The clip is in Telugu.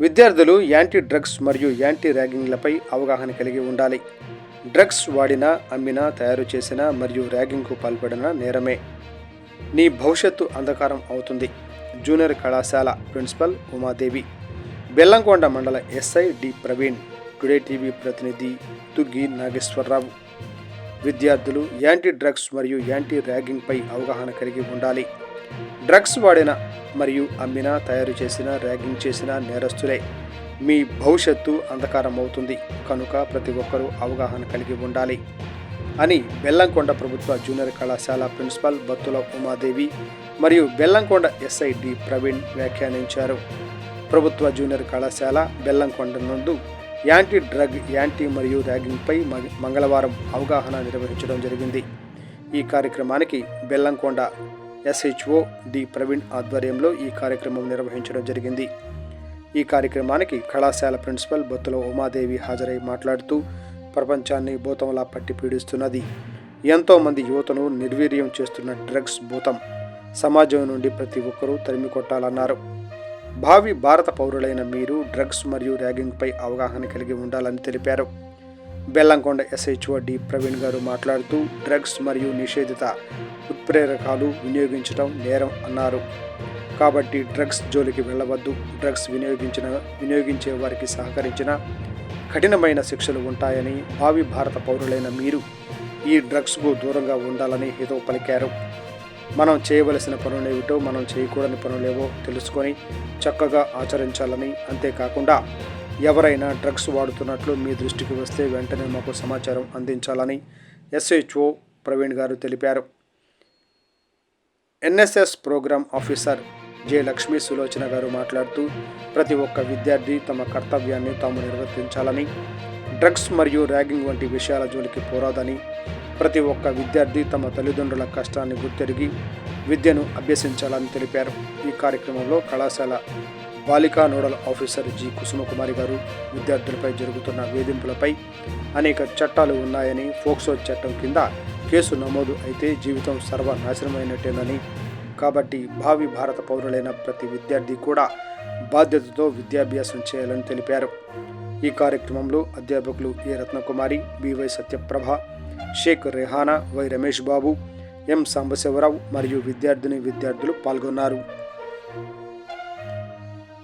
విద్యార్థులు యాంటీ డ్రగ్స్ మరియు యాంటీ ర్యాగింగ్లపై అవగాహన కలిగి ఉండాలి. డ్రగ్స్ వాడినా అమ్మినా తయారు చేసిన మరియు ర్యాగింగ్కు పాల్పడిన నేరమే. నీ భవిష్యత్తు అంధకారం అవుతుంది. జూనియర్ కళాశాల ప్రిన్సిపల్ ఉమాదేవి. బెల్లంకొండ మండల SI D Praveen. Today TV ప్రతినిధి తుగ్గి నాగేశ్వరరావు. విద్యార్థులు యాంటీ డ్రగ్స్ మరియు యాంటీ ర్యాగింగ్పై అవగాహన కలిగి ఉండాలి. డ్రగ్స్ వాడిన మరియు అమ్మిన తయారు చేసిన ర్యాగింగ్ చేసిన నేరస్తులే. మీ భవిష్యత్తు అంధకారం అవుతుంది కనుక ప్రతి ఒక్కరూ అవగాహన కలిగి ఉండాలి. అని బెల్లంకొండ ప్రభుత్వ జూనియర్ కళాశాల ప్రిన్సిపాల్ బత్తుల ఉమాదేవి మరియు బెల్లంకొండ ఎస్ఐడి ప్రవీణ్ వ్యాఖ్యానించారు. ప్రభుత్వ జూనియర్ కళాశాల బెల్లంకొండ నందు యాంటీ డ్రగ్ యాంటీ మరియు ర్యాగింగ్పై మ- మంగళవారం అవగాహన నిర్వహించడం జరిగింది. ఈ కార్యక్రమానికి బెల్లంకొండ ఎస్హెచ్ఓ డి ప్రవీణ్ ఆధ్వర్యంలో ఈ కార్యక్రమం నిర్వహించడం జరిగింది. ఈ కార్యక్రమానికి కళాశాల ప్రిన్సిపల్ బొత్తుల ఉమాదేవి హాజరై మాట్లాడుతూ ప్రపంచాన్ని భూతంలా పట్టి పీడిస్తున్నది. ఎంతోమంది యువతను నిర్వీర్యం చేస్తున్న డ్రగ్స్ భూతం సమాజం నుండి ప్రతి ఒక్కరూ తరిమి కొట్టాలన్నారు. భావి భారత పౌరులైన మీరు డ్రగ్స్ మరియు ర్యాగింగ్పై అవగాహన కలిగి ఉండాలని తెలిపారు. బెల్లంకొండ ఎస్హెచ్ఓ డి ప్రవీణ్ గారు మాట్లాడుతూ డ్రగ్స్ మరియు నిషేధిత ఉత్ప్రేరకాలు వినియోగించడం నేరం అన్నారు. కాబట్టి డ్రగ్స్ జోలికి వెళ్ళవద్దు. డ్రగ్స్ వినియోగించిన వినియోగించే వారికి సహకరించిన కఠినమైన శిక్షలు ఉంటాయని భావి భారత పౌరులైన మీరు ఈ డ్రగ్స్కు దూరంగా ఉండాలని హితవు పలికారు. మనం చేయవలసిన పనులేమిటో మనం చేయకూడని పనులేవో తెలుసుకొని చక్కగా ఆచరించాలని అంతేకాకుండా ఎవరైనా డ్రగ్స్ వాడుతున్నట్లు మీ దృష్టికి వస్తే వెంటనే మాకు సమాచారం అందించాలని ఎస్హెచ్ఓ ప్రవీణ్ గారు తెలిపారు. NSS programme officer J Lakshmi Sulochana garu మాట్లాడుతూ ప్రతి ఒక్క విద్యార్థి తమ కర్తవ్యాన్ని తాము నిర్వర్తించాలని డ్రగ్స్ మరియు ర్యాగింగ్ వంటి విషయాల జోలికి పోరాదని ప్రతి ఒక్క విద్యార్థి తమ తల్లిదండ్రుల కష్టాన్ని గుర్తెరిగి విద్యను అభ్యసించాలని తెలిపారు. ఈ కార్యక్రమంలో కళాశాల బాలికా నోడల్ ఆఫీసర్ జి కుసుమకుమారి గారు విద్యార్థులపై జరుగుతున్న వేధింపులపై అనేక చట్టాలు ఉన్నాయని ఫోక్సో చట్టం కింద కేసు నమోదు అయితే జీవితం సర్వనాశనమైనట్టేనని. కాబట్టి భావి భారత పౌరులైన ప్రతి విద్యార్థి కూడా బాధ్యతతో విద్యాభ్యాసం చేయాలని తెలిపారు. ఈ కార్యక్రమంలో అధ్యాపకులు A Ratnakumari BY Satyaprabha Sheikh Rehana Y Ramesh Babu M Sambasivarao మరియు విద్యార్థిని విద్యార్థులు పాల్గొన్నారు.